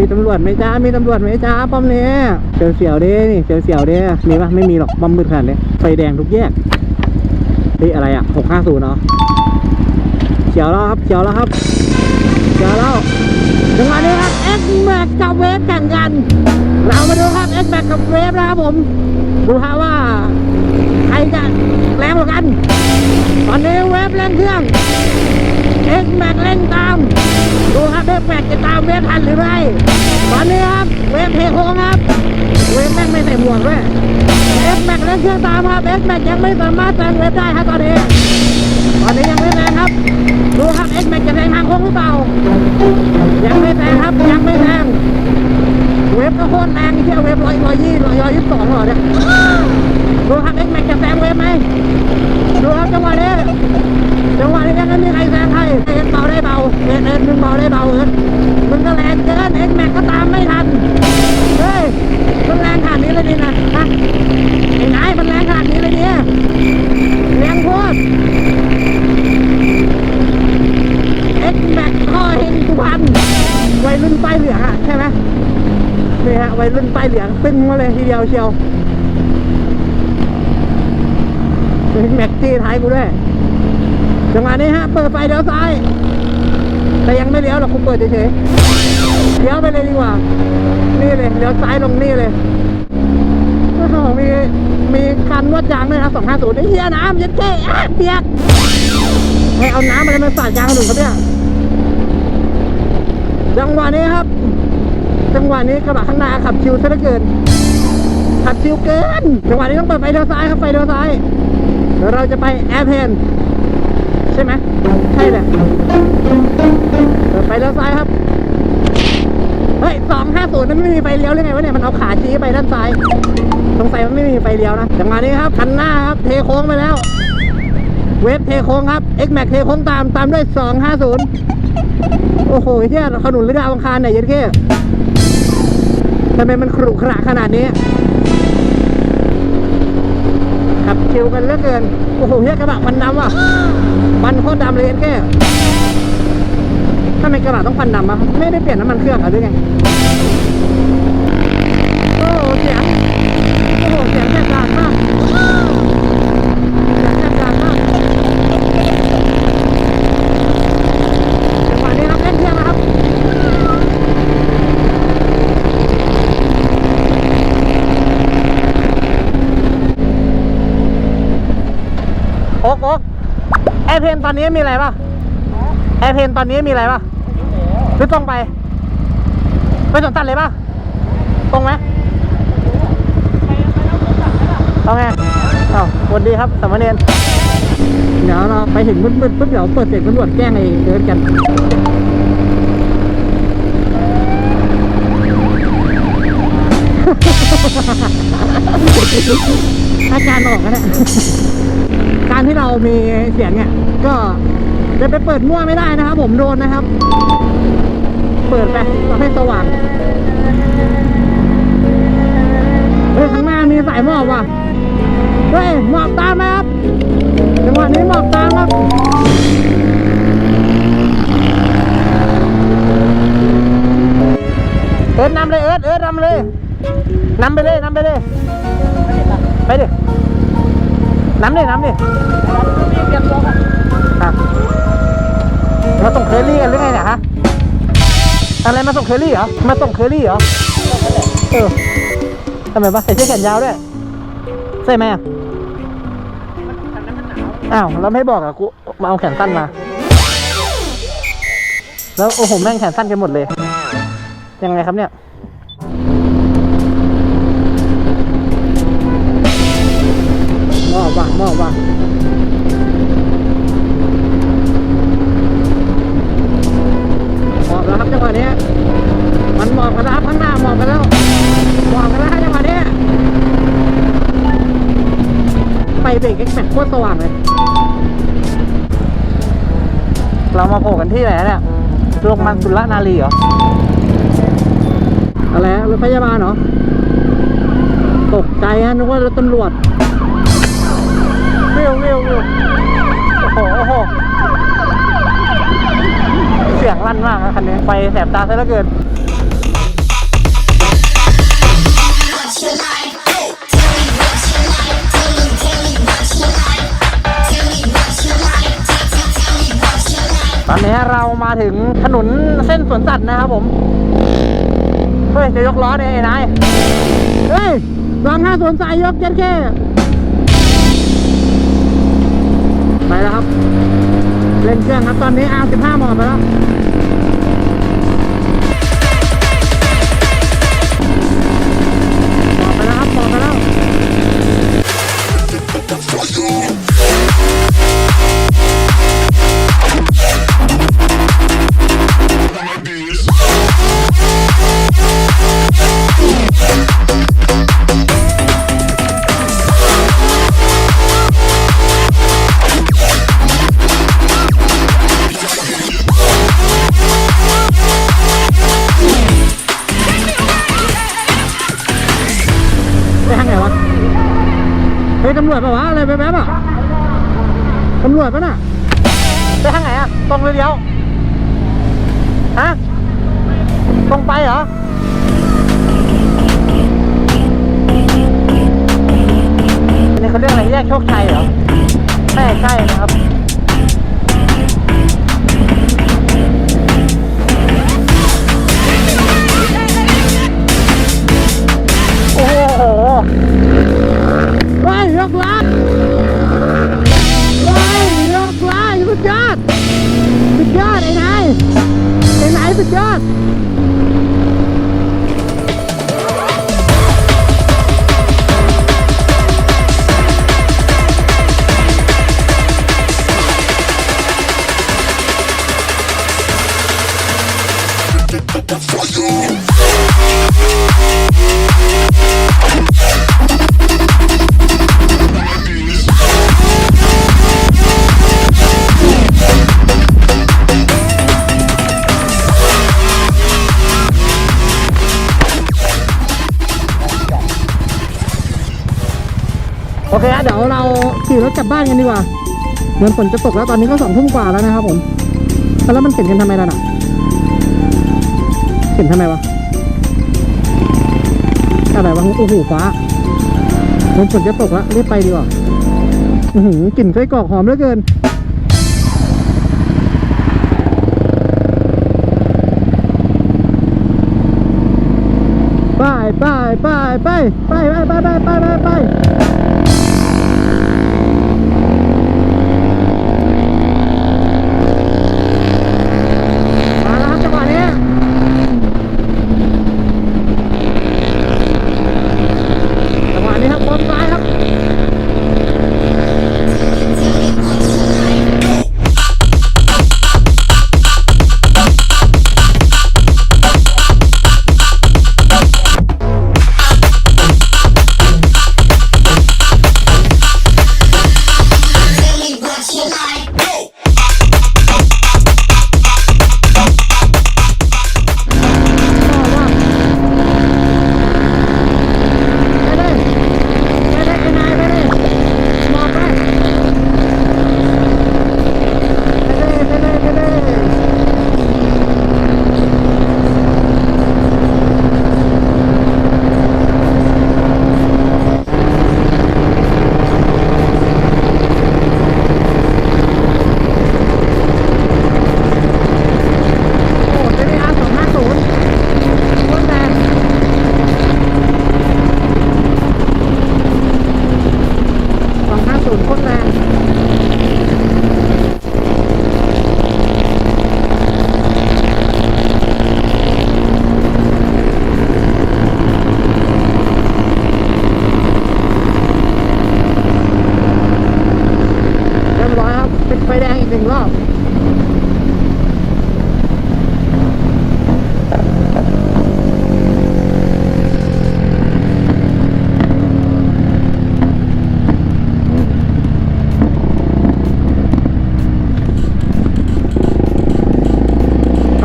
มีตำรวจไหมจ้ามีตำรวจไหมจ้าป้อมเนี้เสียเสียวๆดินี่เสียวเสียวๆดิมีปะไม่มีหรอกป้อมมืดขนาดนี้ไฟแดงทุกแยกเฮ้ยอะไรอะหกห้าศูนย์เนาะเขียวแล้วครับเขียวแล้วครับเขียวแล้วจังหวะนี้ครับเอ็กแม็กกับเวฟแข่งกัน เรามาดูครับเอ็กแม็กกับเวฟนะครับผมดูฮะว่าใครจะแรงกว่ากัน ตอนนี้เวฟเร่งเครื่องเอ็กแม็กเร่งตาม ดูครับเอ็กแม็กจะตามเวฟทันหรือไม่ตอนนี้ครับเวฟเทโค้งครับเวฟแม่งไม่ใส่หมวกด้วยเอ็กแม็กเร่งเครื่องตามครับเอ็กแม็กยังไม่สามารถแซงเวฟได้ครับตอนนี้ตอนนี้ยังไม่แซงครับดูครับเอ็กแม็กจะแซงทางโค้งหรือเปล่ายังไม่แซงครับยังไม่แซงเวฟก็โคตรแรงเที่ยวเวฟร้อยร้อยยี่ร้อยร้อยยี่สิบสองเหรอเนี่ยดูครับเอ็กแม็กจะแซงเวฟไหมดูครับจังหวะนี้จังหวะนี้ยังไม่มีใครแซง เบาได้เอ็กเอ็กมึงเบาได้เบาเอ็กมึงก็แรงเกินเอ็กแม็กก็ตามไม่ทัน เฮ้ย มันแรงขนาดนี้เลยดินะฮะไอ้นายมันแรงขนาดนี้เลยเนี่ยแรงโคตรเอ็กแม็กข้อเฮงสุพรรณวัยรุ่นป้ายเหลืองอะใช่ไหมนี่ฮะวัยรุ่นป้ายเหลืองตึ้งมาเลยทีเดียวเชียวเป็นแม็กจี้ท้ายกูด้วยจังหวะนี้ฮะ เปิดไฟเลี้ยวซ้าย แต่ยังไม่เลี้ยวหรอกกูเปิดเฉยๆเลี้ยวไปเลยดีกว่า นี่เลยเลี้ยวซ้ายลงนี่เลยมีมีคันนวดยางด้วยนะสองห้าศูนย์ไอ้เหี้ยน้ำยัดเก้อ่เปียกให้เอาน้ำอะไรมาสาดยางถนนเขาเนี่ยจังหวะนี้ครับ จังหวะนี้กระบะข้างหน้าขับชิวซะเหลือเกิน ขับชิวเกิน จังหวะนี้ต้องเปิดไฟเลี้ยวซ้ายครับไฟเลี้ยวซ้าย เราจะไปแอร์เพน ช่ไหมใช่แหละเปิดไฟเลี้ยวซ้ายครับ เฮ้ยสองห้าศูนย์นั้นไม่มีไฟเลี้ยวหรือไงวะเนี่ย มันเอาขาชี้ไปด้านซ้าย สงสัยมันไม่มีไฟเลี้ยวนะจังหวะนี้ครับคันหน้าครับ เทโค้งไปแล้ว เวฟเทโค้งครับ X Max เทโค้งตาม ตามด้วยสองห้าศูนย์โอ้โหเฮียขนุนหรือดาวอังคารเนี่ยยันเก้ทำไมมันขรุขระขนาดนี้ เกี่ยวกันเหลือเกิน โอ้โหเฮียกระบะมันดำว่ะ มันโคตรดำเลยยันแก้ทำไมกระบะต้องฟันดำอะ ไม่ได้เปลี่ยนน้ำมันเครื่องหรอหรือไง โอ้โหเสียง โอ้โหเสียงแตกต่างมากเสียงแตกต่างมากจังหวะนี้ครับเล่นเครื่องนะครับ โอ๊กโอ๊กแอร์เพนตอนนี้มีอะไรป่ะแอร์เพนตอนนี้มีอะไรป่ะหรือตรงไป ไปสวนสัตว์เลยป่ะ ตรงไหมเอาไงเอ้าสวัสดีครับสามเณรเดี๋ยวเราไปถึงมืดๆปุ๊บเดี๋ยวเปิดเสียงตำรวจแกล้งไอ้เดินกันอาการออกแล้วเนี่ย การที่เรามีเสียงเนี่ย ก็จะไปเปิดมั่วไม่ได้นะครับ ผมโดนนะครับ เปิดไปเราให้สว่างเฮ้ยข้างหน้ามีสายหมอบว่ะเฮ้ยหมอบตามไหมครับจังหวะนี้หมอบตามครับเอิร์ดนำเลยเอิร์ดเอิร์ดนำเลยนำไปเลยนำไปเลยไปดิ น้ำดินำดิครับมาส่งเคอรี่กันหรือไงเนี่ยฮะอะไรมาส่งเคอรี่เหรอมาส่งเคอรี่เหรอเออทำไมวะใส่เสื้อแขนยาวด้วยใส่ไหมอะอ้าวแล้วไม่บอกอะกูมาเอาแขนสั้นมา แล้วโอ้โหแม่งแขนสั้นกันหมดเลย ยังไงครับเนี่ย เรามาโผล่กันที่ไหนเนี่ยโรงพยาบาลสุรนารีเหรอ อะไรรถพยาบาลเหรอ ตกใจฮะนึกว่ารถตำรวจวิววิววิวโอ้โหโอ้โห เสียงลั่นมากคันนี้ไฟแสบตาซะเหลือเกิน สวนสัตว์นะครับผม เฮ้ย จะยกล้อเนี่ยไอ้นาย เฮ้ยลองห้าสวนสายยกเจ็ดแค่ไปแล้วครับ เล่นเครื่องครับตอนนี้อาสิบห้าหมอบไปแล้ว รวจปะวะอะไรไปแป๊บๆอะตำรวจปะน่ะไปทางไหนอะ ตรงเลยเดียวฮะ ตรงไปเหรอนี่เขาเรียกอะไรแยกโชคชัยเหรอ ใช่ใช่นะครับ โอเคฮะเดี๋ยวเราขี่รถกลับบ้านกันดีกว่าเหมือนฝนจะตกแล้วตอนนี้ก็สองทุ่มกว่าแล้วนะครับผม แล้วมันเข็นกันทำไมล่ะน่ะเข็นทำไมวะอะไรวะโอ้โหฟ้าเหมันฝนจะตกแล้วรีบไปดีกว่าอือหือกลิ่นไส้กรอกหอมเหลือเกินไปไปไปไปไปไปไปไปไปไป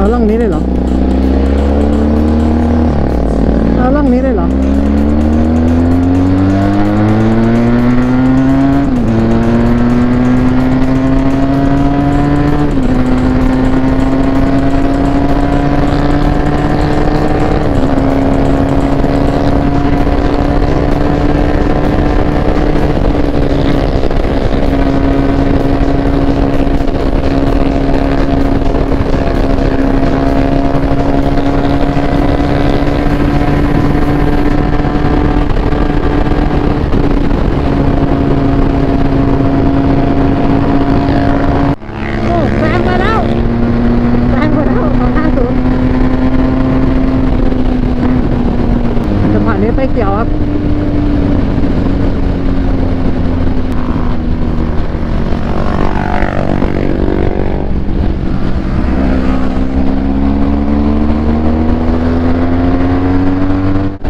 เอาล่องนี้ได้เหรอ เอาล่องนี้ได้เหรอ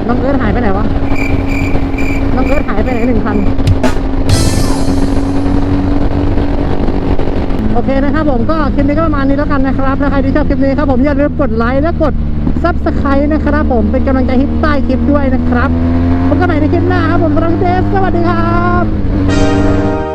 น้องเอิร์ธหายไปไหนวะ น้องเอิร์ธหายไปไหนหนึ่งคันโอเคนะครับผมก็คลิปนี้ก็ประมาณนี้แล้วกันนะครับถ้าใครที่ชอบคลิปนี้ครับผมอย่าลืมกดไลค์และกดซับสไครต์นะครับผมเป็นกำลังใจให้ใต้คลิปด้วยนะครับพบกันใหม่ในคลิปหน้าครับผมรังเดสสวัสดีครับ